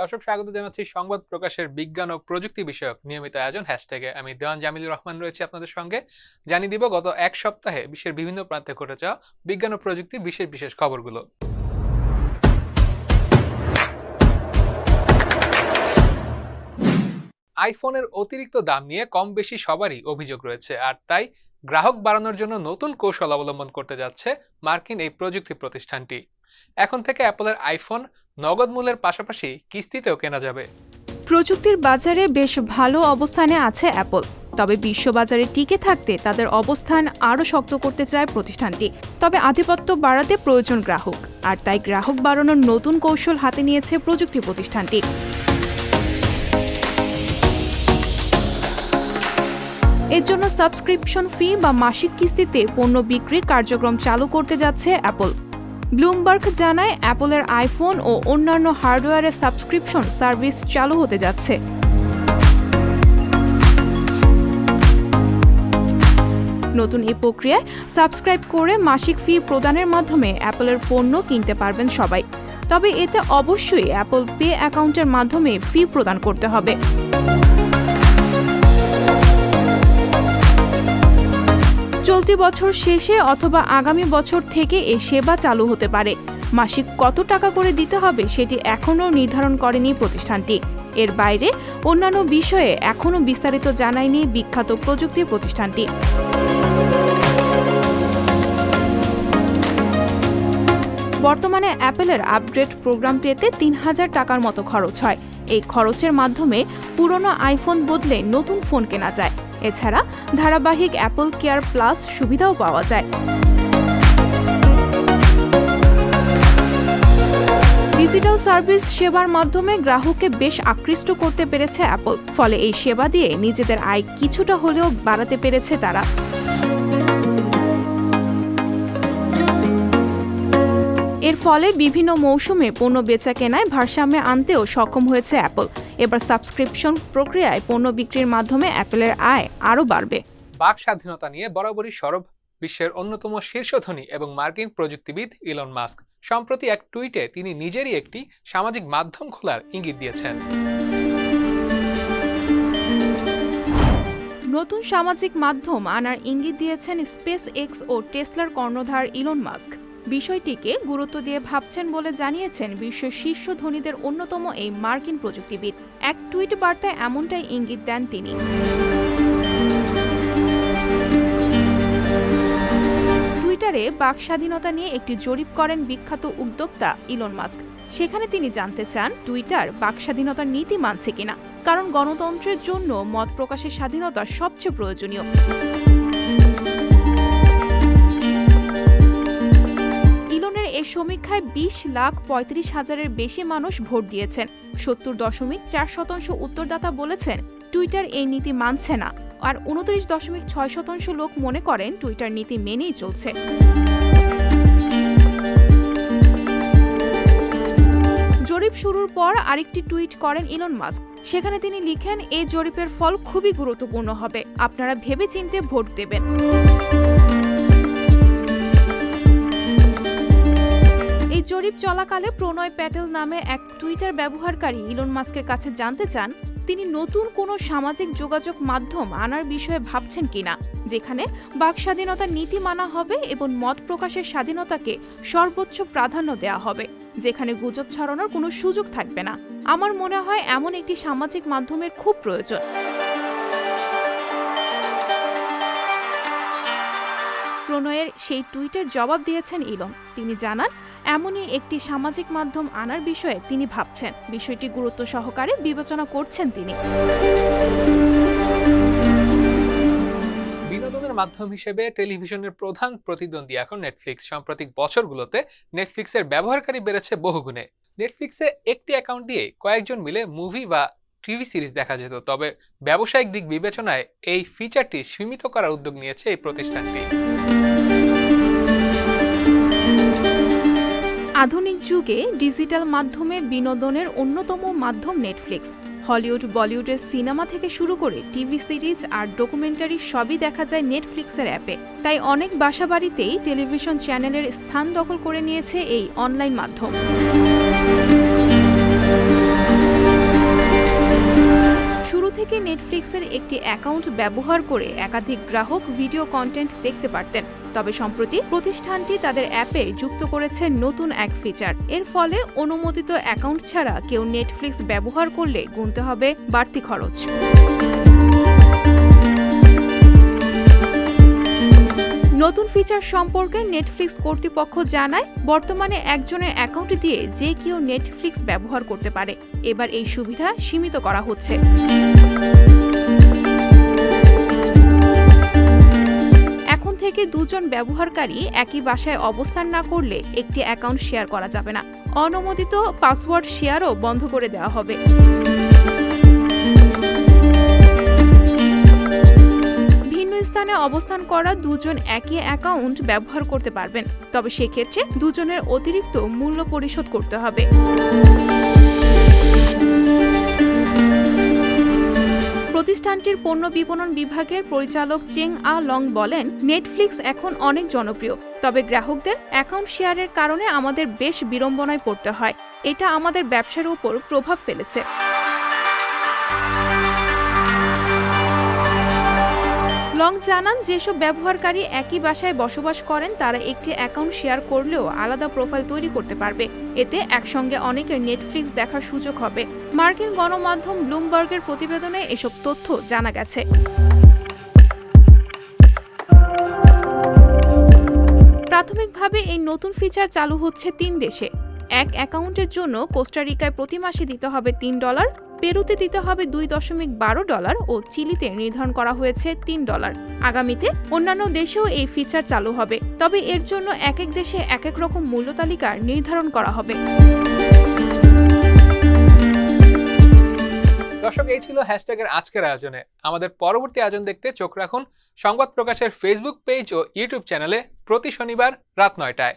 দর্শক, স্বাগত জানাচ্ছি সংবাদ প্রকাশের বিজ্ঞান ও প্রযুক্তি বিষয়ক নিয়মিত আয়োজন হ্যাশট্যাগে আমি দেওয়ান জামিলুর রহমান রয়েছি আপনাদের সঙ্গে। জানিয়ে দিব, গত এক সপ্তাহে বিশ্বের বিভিন্ন প্রান্তে ঘটে যাওয়া বিজ্ঞান ও প্রযুক্তির বিশেষ বিশেষ খবরগুলো। আইফোনের অতিরিক্ত দাম নিয়ে কম বেশি সবারই অভিযোগ রয়েছে, আর তাই গ্রাহক বাড়ানোর জন্য নতুন কৌশল অবলম্বন করতে যাচ্ছে মার্কিন এই প্রযুক্তি প্রতিষ্ঠানটি। এখন থেকে অ্যাপলের আইফোন নগদ মূল্যের পাশাপাশি কিস্তিতেও কেনা যাবে। প্রযুক্তির বাজারে বেশ ভালো অবস্থানে আছে অ্যাপল। তবে বিশ্ববাজারে টিকে থাকতে তাদের অবস্থান আরও শক্ত করতে চায় প্রতিষ্ঠানটি। তবে আধিপত্য বাড়াতে প্রয়োজন গ্রাহক। আর তাই গ্রাহক বাড়ানোর নতুন কৌশল হাতে নিয়েছে প্রযুক্তি প্রতিষ্ঠানটি। এর জন্য সাবস্ক্রিপশন ফি বা মাসিক কিস্তিতে পণ্য বিক্রির কার্যক্রম চালু করতে যাচ্ছে অ্যাপল। ব্লুমবার্গ জানায়, অ্যাপলের আইফোন ও অন্যান্য হার্ডওয়্যারের সাবস্ক্রিপশন সার্ভিস চালু হতে যাচ্ছে। নতুন এই প্রক্রিয়ায় সাবস্ক্রাইব করে মাসিক ফি প্রদানের মাধ্যমে অ্যাপলের পণ্য কিনতে পারবেন সবাই। তবে এতে অবশ্যই অ্যাপল পে অ্যাকাউন্টের মাধ্যমে ফি প্রদান করতে হবে। চলতি বছর শেষে অথবা আগামী বছর থেকে এ সেবা চালু হতে পারে। মাসিক কত টাকা করে দিতে হবে সেটি এখনও নির্ধারণ করেনি প্রতিষ্ঠানটি। এর বাইরে অন্যান্য বিষয়ে এখনও বিস্তারিত জানায়নি বিখ্যাত প্রযুক্তি প্রতিষ্ঠানটি। বর্তমানে অ্যাপেলের আপগ্রেড প্রোগ্রাম পেতে তিন হাজার টাকার মতো খরচ হয়। এই খরচের মাধ্যমে পুরনো আইফোন বদলে নতুন ফোন কেনা যায়। এছাড়া ধারাবাহিক অ্যাপল কেয়ার প্লাস সুবিধাও পাওয়া যায়। ডিজিটাল সার্ভিস সেবার মাধ্যমে গ্রাহককে বেশ আকৃষ্ট করতে পেরেছে অ্যাপল। ফলে এই সেবা দিয়ে নিজেদের আয় কিছুটা হলেও বাড়াতে পেরেছে তারা। ফলে বিভিন্ন মৌসুমে পণ্য বেচা কেনায় ভারসাম্যে আনতেও সক্ষম হয়েছে অ্যাপল। এবার সাবস্ক্রিপশন প্রক্রিয়ায় পণ্য বিক্রির মাধ্যমে অ্যাপেলের আয় আরও বাড়বে। বাক স্বাধীনতা নিয়ে বরাবরই সরব বিশ্বের অন্যতম শীর্ষ ধনী এবং মার্কিন প্রযুক্তিবিদ ইলন মাস্ক। সম্প্রতি এক টুইটে তিনি নিজেরই একটি সামাজিক মাধ্যম খোলার ইঙ্গিত দিয়েছেন। নতুন সামাজিক মাধ্যম আনার ইঙ্গিত দিয়েছেন স্পেস এক্স ও টেসলার কর্ণধার ইলন মাস্ক। বিষয়টিকে গুরুত্ব দিয়ে ভাবছেন বলে জানিয়েছেন বিশ্বের শীর্ষ ধনীদের অন্যতম এই মার্কিন প্রযুক্তিবিদ। এক টুইট বার্তায় এমনটাই ইঙ্গিত দেন তিনি। টুইটারে বাক স্বাধীনতা নিয়ে একটি জরিপ করেন বিখ্যাত উদ্যোক্তা ইলন মাস্ক। সেখানে তিনি জানতে চান, টুইটার বাক স্বাধীনতার নীতি মানছে কিনা, কারণ গণতন্ত্রের জন্য মত প্রকাশের স্বাধীনতা সবচেয়ে প্রয়োজনীয়। সমীক্ষায় বিশ লাখ পঁয়ত্রিশ হাজারের বেশি মানুষ ভোট দিয়েছেন। সত্তর দশমিক চার শতাংশ উত্তরদাতা বলেছেন, টুইটার এই নীতি মানছে না। আর উনত্রিশ দশমিক ছয় শতাংশ লোক মনে করেন, টুইটার নীতি মেনেই চলছে। জরিপ শুরুর পর আরেকটি টুইট করেন ইলন মাস্ক। সেখানে তিনি লিখেন, এই জরিপের ফল খুবই গুরুত্বপূর্ণ হবে। আপনারা ভেবেচিন্তে ভোট দেবেন। এই জরিপ চলাকালে প্রণয় প্যাটেল নামে এক টুইটার ব্যবহারকারী ইলন মাস্কের কাছে জানতে চান, তিনি নতুন কোনো সামাজিক যোগাযোগ মাধ্যম আনার বিষয়ে ভাবছেন কিনা, যেখানে বাক স্বাধীনতার নীতি মানা হবে এবং মত প্রকাশের স্বাধীনতাকে সর্বোচ্চ প্রাধান্য দেওয়া হবে, যেখানে গুজব ছড়ানোর কোনো সুযোগ থাকবে না। আমার মনে হয় এমন একটি সামাজিক মাধ্যমের খুব প্রয়োজন। প্রণয়ের সেই টুইটের জবাব দিয়েছেন ইলন। তিনি জানান এমনই একটি সামাজিক মাধ্যম আনার বিষয়ে তিনি ভাবছেন। বিষয়টি গুরুত্ব সহকারে বিবেচনা করছেন তিনি। বিনোদনের মাধ্যম হিসেবে টেলিভিশনের প্রধান প্রতিদ্বন্দ্বী এখন নেটফ্লিক্স সাম্প্রতিক বছরগুলোতে নেটফ্লিক্সের ব্যবহারকারী বেড়েছে বহুগুণে। নেটফ্লিক্সে একটি অ্যাকাউন্ট দিয়ে কয়েকজন মিলে মুভি বা টিভি সিরিজ দেখা যেত, তবে ব্যবসায়িক দিক বিবেচনায় এই ফিচারটি সীমিত করার উদ্যোগ নিয়েছে এই প্রতিষ্ঠানটি। আধুনিক যুগে ডিজিটাল মাধ্যমে বিনোদনের অন্যতম মাধ্যম নেটফ্লিক্স হলিউড, বলিউডের সিনেমা থেকে শুরু করে টিভি সিরিজ আর ডকুমেন্টারি সবই দেখা যায় নেটফ্লিক্সের অ্যাপে। তাই অনেক বাসাবাড়িতেই টেলিভিশন চ্যানেলের স্থান দখল করে নিয়েছে এই অনলাইন মাধ্যম। থেকে নেটফ্লিক্সের একটি অ্যাকাউন্ট ব্যবহার করে একাধিক গ্রাহক ভিডিও কন্টেন্ট দেখতে পারতেন। তবে সম্প্রতি প্রতিষ্ঠানটি তাদের অ্যাপে যুক্ত করেছে নতুন এক ফিচার এর ফলে অনুমোদিত অ্যাকাউন্ট ছাড়া কেউ নেটফ্লিক্স ব্যবহার করলে গুনতে হবে বাড়তি খরচ। নতুন ফিচার সম্পর্কে নেটফ্লিক্স কর্তৃপক্ষ জানায়, বর্তমানে একজনের অ্যাকাউন্ট দিয়ে যে কেউ নেটফ্লিক্স ব্যবহার করতে পারে। এবার এই সুবিধা সীমিত করা হচ্ছে। থেকে দুজন ব্যবহারকারী একই বাসায় অবস্থান না করলে একটি অ্যাকাউন্ট শেয়ার করা যাবে না। অনুমোদিত পাসওয়ার্ড শেয়ারও বন্ধ করে দেওয়া হবে। স্থানে অবস্থান করা দুজন একই অ্যাকাউন্ট ব্যবহার করতে পারবেন। তবে সেক্ষেত্রে দুজনের অতিরিক্ত মূল্য পরিশোধ করতে হবে। প্রতিষ্ঠানটির পণ্য বিপণন বিভাগের পরিচালক চেং আ লং বলেন, নেটফ্লিক্স এখন অনেক জনপ্রিয়, তবে গ্রাহকদের অ্যাকাউন্ট শেয়ারের কারণে আমাদের বেশ বিড়ম্বনায় পড়তে হয়। এটা আমাদের ব্যবসার উপর প্রভাব ফেলেছে। জানান, যেসব ব্যবহারকারী একই বাসায় বসবাস করেন, তারা একটি অ্যাকাউন্ট শেয়ার করলেও আলাদা প্রোফাইল তৈরি করতে পারবে। এতে একসঙ্গে অনেকের নেটফ্লিক্স দেখার সুযোগ হবে। মার্কিন গণমাধ্যম ব্লুমবার্গের প্রতিবেদনে এসব তথ্য জানা গেছে। প্রাথমিকভাবে এই নতুন ফিচার চালু হচ্ছে তিন দেশে। এক অ্যাকাউন্টের জন্য কোস্টারিকায় প্রতি মাসে দিতে হবে তিন ডলার পেরুতে দিতে হবে দুই দশমিক বারো ডলার ও চিলিতে নির্ধারণ করা হয়েছে তিন ডলার। আগামীতে অন্যান্য দেশেও এই ফিচার চালু হবে। তবে এর জন্য এক এক দেশে এক এক রকম মূল্য তালিকা নির্ধারণ করা হবে। দর্শক, এই ছিল হ্যাশট্যাগের আজকের আয়োজনে। আমাদের পরবর্তী আয়োজন দেখতে চোখ রাখুন সংবাদ প্রকাশের ফেসবুক পেজ ও ইউটিউব চ্যানেলে প্রতি শনিবার রাত নয়টায়।